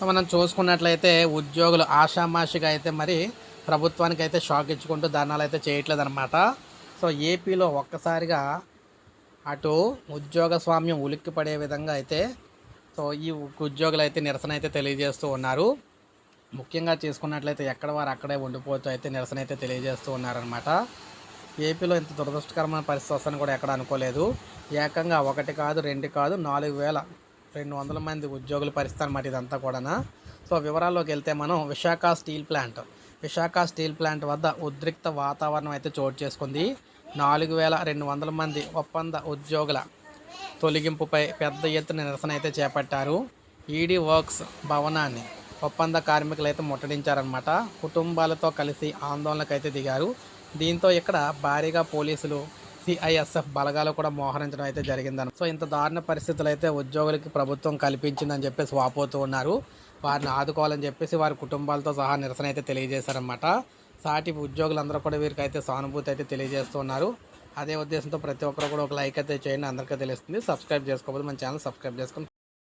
So మనం చూసుకున్నట్లయితే ఉద్యోగులు ఆషామాషిగా అయితే మరి ప్రభుత్వానికి అయితే షాక్ ఇచ్చుకుంటూ ధర్నాలు అయితే చేయట్లేదు అనమాట సో ఏపీలో ఒక్కసారిగా అటు ఉద్యోగ స్వామ్యం ఉలిక్కి పడే విధంగా అయితే సో ఈ ఉద్యోగులు అయితే నిరసన అయితే తెలియజేస్తూ ఉన్నారు. ముఖ్యంగా చేసుకున్నట్లయితే ఎక్కడ వారు అక్కడే ఉండిపోతూ అయితే నిరసన అయితే తెలియజేస్తూ ఉన్నారనమాట ఏపీలో ఇంత దురదృష్టకరమైన పరిస్థితి వస్తుందని కూడా ఎక్కడ అనుకోలేదు. ఏకంగా ఒకటి కాదు రెండు కాదు నాలుగు వేల రెండు వందల మంది ఉద్యోగుల పరిస్థితి అనమాట ఇదంతా కూడా సో వివరాల్లోకి వెళ్తే మనం Visakha steel plant. Visakha steel plant వద్ద ఉద్రిక్త వాతావరణం అయితే చోటు చేసుకుంది. నాలుగు వేల రెండు వందల మంది ఒప్పంద ఉద్యోగుల తొలగింపుపై పెద్ద ఎత్తున నిరసన అయితే చేపట్టారు. ఈడీ వర్క్స్ భవనాన్ని ఒప్పంద కార్మికులు అయితే ముట్టడించారనమాట కుటుంబాలతో కలిసి ఆందోళనకు అయితే దిగారు. దీంతో ఇక్కడ భారీగా పోలీసులు సిఐఎస్ఎఫ్ బలగాలు కూడా మోహరించడం అయితే జరిగిందని సో ఇంత దారుణ పరిస్థితులు అయితే ఉద్యోగులకి ప్రభుత్వం కల్పించిందని చెప్పేసి వాపోతూ ఉన్నారు. వారిని ఆదుకోవాలని చెప్పేసి వారి కుటుంబాలతో సహా నిరసన అయితే తెలియజేశారనమాట సాటి ఉద్యోగులందరూ కూడా వీరికి అయితే సానుభూతి అయితే తెలియజేస్తున్నారు అదే ఉద్దేశంతో ప్రతి ఒక్కరు కూడా ఒక లైక్ అయితే చేయండి. అందరికీ తెలుస్తుంది. సబ్స్క్రైబ్ చేసుకోకపోతే మన ఛానల్ సబ్స్క్రైబ్ చేసుకొని